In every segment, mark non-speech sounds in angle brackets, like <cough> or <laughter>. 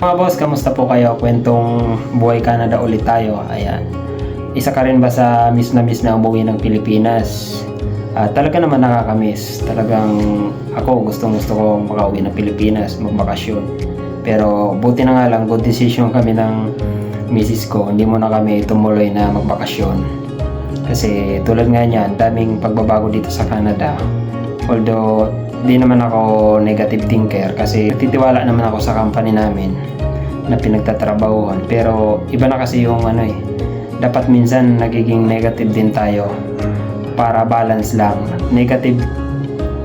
Mga boss, kamusta po kayo? Kwentong buhay Canada ulit tayo. Ayan. Isa ka rin ba sa miss na miss na umuwi ng Pilipinas? Ah, talaga naman nakakamiss. Talagang ako gustong gusto kong makauwi ng Pilipinas, magbakasyon. Pero buti na nga lang, good decision kami ng misis ko. Hindi mo na kami tumuloy na magbakasyon. Kasi tulad nga niyan, daming pagbabago dito sa Canada. Although, di naman ako negative thinker kasi titiwala naman ako sa company namin na pinagtatrabahuhan. Pero iba na kasi yung ano eh. Dapat minsan nagiging negative din tayo para balance lang. Negative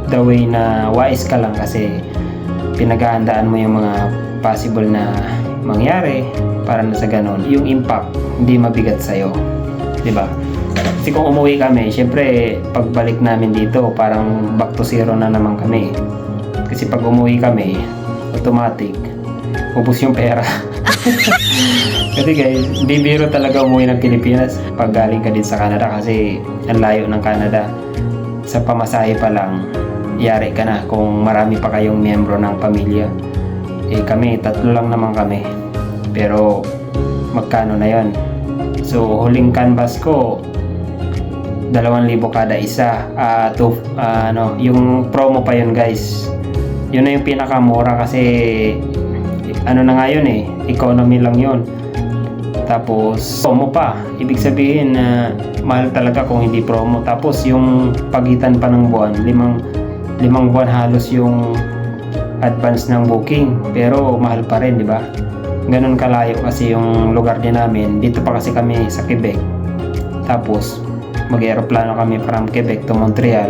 the way na wise ka lang kasi pinaghahandaan mo yung mga possible na mangyari para na sa ganun. Yung impact hindi mabigat sa'yo. 'Di ba? Kasi kung umuwi kami, syempre pagbalik namin dito, parang back to zero na naman kami. Kasi pag umuwi kami, automatic, ubus yung pera. <laughs> kasi guys, hindi biro talaga umuwi ng Pilipinas pag galing ka din sa Canada kasi ang layo ng Canada. Sa pamasahe pa lang, yari ka na kung marami pa kayong miyembro ng pamilya. Eh kami, tatlo lang naman kami. Pero magkano na yon? So, huling canvas ko, 2,000 kada isa. Ah, to, ah, ano, yung promo pa yun guys. Yun na yung pinakamura kasi ano na nga yun eh, economy lang yun. Tapos, promo pa. Ibig sabihin na mahal talaga kung hindi promo. Tapos, yung pagitan pa ng buwan, limang, limang buwan halos yung advance ng booking. Pero, mahal pa rin, di ba? Ganun kalayo kasi yung lugar din namin. Dito pa kasi kami sa Quebec. Tapos, mag-aeroplano kami from Quebec to Montreal.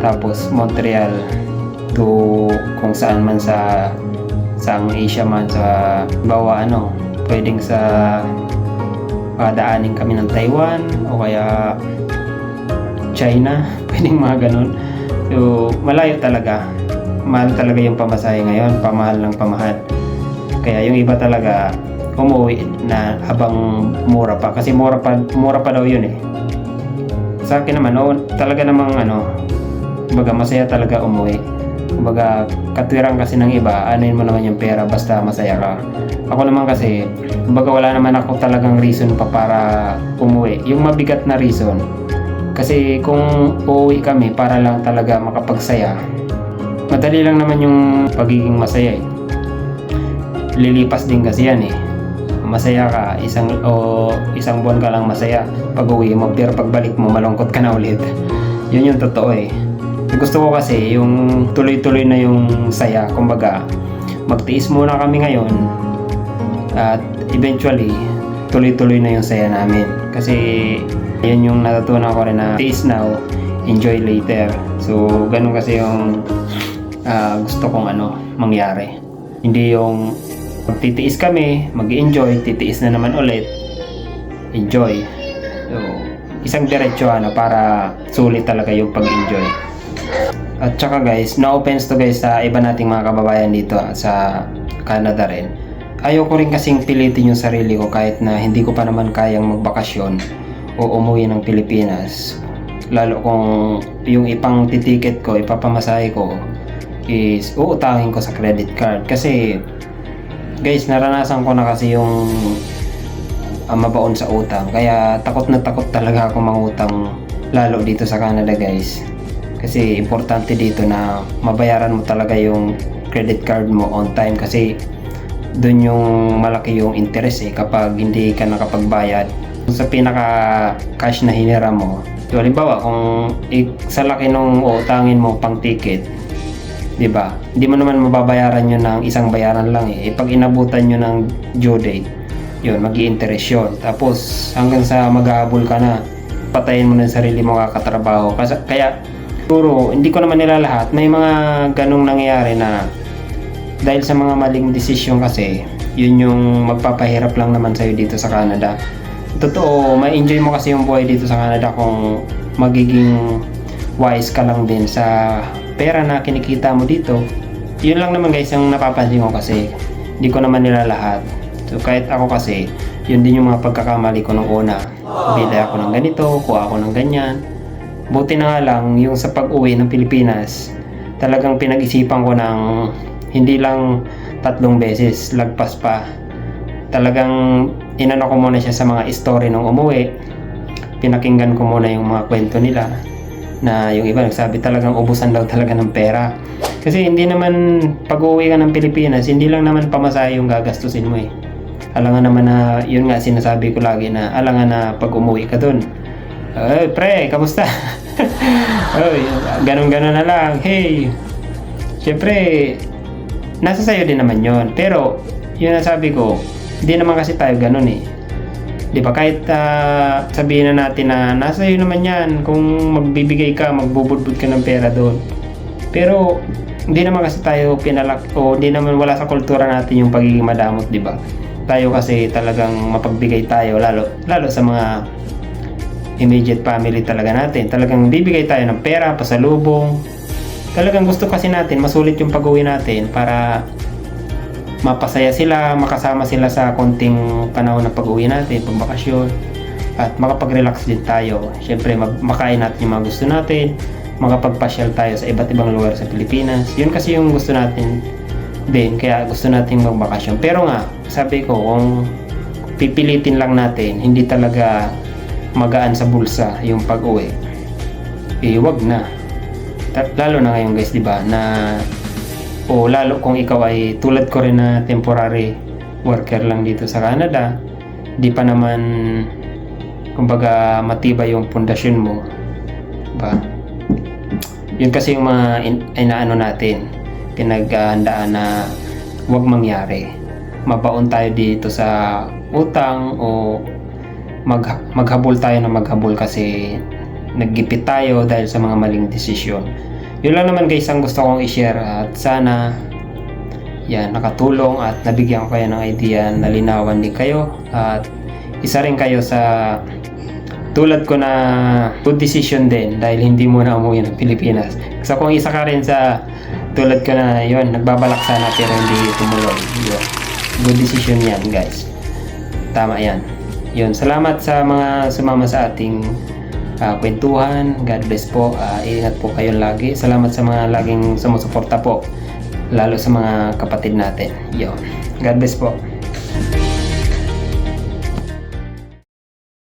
Tapos, Montreal to kung saan man sa sa Asia man sa bawa ano pwedeng sa padaanin kami ng Taiwan o kaya China. <laughs> Pwedeng mga ganun. So malayo talaga. Mahal talaga yung pamasahe ngayon. Pamahal ng pamahal. Kaya yung iba talaga umuwi na habang mura pa. Kasi mura pa mura pa daw yun eh sa akin naman oh, talaga namang ano kumbaga masaya talaga umuwi. Kumbaga katwiran kasi ng iba anuin mo naman yung pera basta masaya ka. Ako naman kasi kumbaga wala naman ako talagang reason pa para umuwi. Yung mabigat na reason kasi kung uuwi kami para lang talaga makapagsaya madali lang naman yung pagiging masaya eh. Lilipas din kasi yan eh masaya ka isang o isang buwan ka lang masaya pag uwi mo pero pagbalik mo malungkot ka na ulit. Yun yung totoo eh. Gusto ko kasi yung tuloy-tuloy na yung saya kumbaga magtiis muna kami ngayon at eventually tuloy-tuloy na yung saya namin. Kasi yun yung natutunan ko rin na tiis now enjoy later. So ganun kasi yung ah, gusto kong ano mangyari. Hindi yung magtitiis kami mag enjoy titiis na naman ulit enjoy so isang diretso ano para sulit talaga yung pag-enjoy at saka guys, no offense to guys sa iba nating mga kababayan dito ah, sa Canada rin. Ayoko rin kasing pilitin yung sarili ko kahit na hindi ko pa naman kayang magbakasyon o umuwi ng Pilipinas. Lalo kung yung ipang titiket ko, ipapamasahe ko is uutangin ko sa credit card. Kasi guys, naranasan ko na kasi yung ah, mabaon sa utang. Kaya takot na takot talaga ako mangutang lalo dito sa Canada guys. Kasi importante dito na mabayaran mo talaga yung credit card mo on time kasi doon yung malaki yung interest eh kapag hindi ka nakapagbayad. Sa pinaka cash na hinira mo, so, halimbawa kung sa laki nung utangin mo pang ticket, 'di ba? Hindi mo naman mababayaran yun ng isang bayaran lang eh. E pag inabutan nyo ng due date, yun, mag interest yun. Tapos hanggang sa maghahabol ka na, patayin mo na sarili mo kakatrabaho. Kasi, kaya Siguro, hindi ko naman nila lahat. May mga ganong nangyayari na dahil sa mga maling desisyon kasi, yun yung magpapahirap lang naman sa'yo dito sa Canada. Totoo, may enjoy mo kasi yung buhay dito sa Canada kung magiging wise ka lang din sa pera na kinikita mo dito. Yun lang naman guys yung napapansin ko kasi hindi ko naman nila lahat. So kahit ako kasi, yun din yung mga pagkakamali ko nung una. Bili ako ng ganito, kuha ako ng ganyan. Buti na nga lang yung sa pag-uwi ng Pilipinas, talagang pinag-isipan ko ng hindi lang tatlong beses, lagpas pa. Talagang inano ko muna siya sa mga story nung umuwi. Pinakinggan ko muna yung mga kwento nila na yung iba nagsabi talagang ubusan daw talaga ng pera. Kasi hindi naman pag uwi ka ng Pilipinas, hindi lang naman pamasahe yung gagastusin mo eh. Alangan naman na, yun nga sinasabi ko lagi na, alangan na pag umuwi ka dun. Ay, pre, kamusta? <laughs> Ay, ganun-ganun na lang. Hey, syempre, nasa sayo din naman yon Pero, yun ang sabi ko, hindi naman kasi tayo ganun eh. Di ba kahit ah, sabihin na natin na nasa iyo naman yan kung magbibigay ka, magbubudbud ka ng pera doon. Pero hindi naman kasi tayo pinalak o hindi naman wala sa kultura natin yung pagiging madamot, di ba? Tayo kasi talagang mapagbigay tayo lalo lalo sa mga immediate family talaga natin. Talagang bibigay tayo ng pera, pasalubong. Talagang gusto kasi natin masulit yung pag-uwi natin para mapasaya sila, makasama sila sa konting panahon ng pag-uwi natin, pag bakasyon at makapag-relax din tayo. Siyempre, makain natin yung mga gusto natin, makapagpasyal tayo sa iba't ibang lugar sa Pilipinas. Yun kasi yung gusto natin din, kaya gusto natin magbakasyon. Pero nga, sabi ko, kung pipilitin lang natin, hindi talaga magaan sa bulsa yung pag-uwi, eh wag na. Lalo na ngayon guys, di ba, na o lalo kung ikaw ay tulad ko rin na temporary worker lang dito sa Canada, di pa naman kumbaga matibay yung pundasyon mo. Ba? Yun kasi yung mga in- inaano natin, pinaghandaan na wag mangyari. Mabaon tayo dito sa utang o mag maghabol tayo na maghabol kasi naggipit tayo dahil sa mga maling desisyon. Yun lang naman guys ang gusto kong i-share at sana yan nakatulong at nabigyan ko kayo ng idea nalinawan din kayo at isa rin kayo sa tulad ko na good decision din dahil hindi mo na umuwi ng Pilipinas. So kung isa ka rin sa tulad ko na yon nagbabalak sana pero hindi tumuloy. Yun. Good decision yan guys. Tama yan. Yun, salamat sa mga sumama sa ating ah, kwentuhan. God bless po. Ah, ingat po kayo lagi. Salamat sa mga laging sumusuporta po. Lalo sa mga kapatid natin. Yun. God bless po.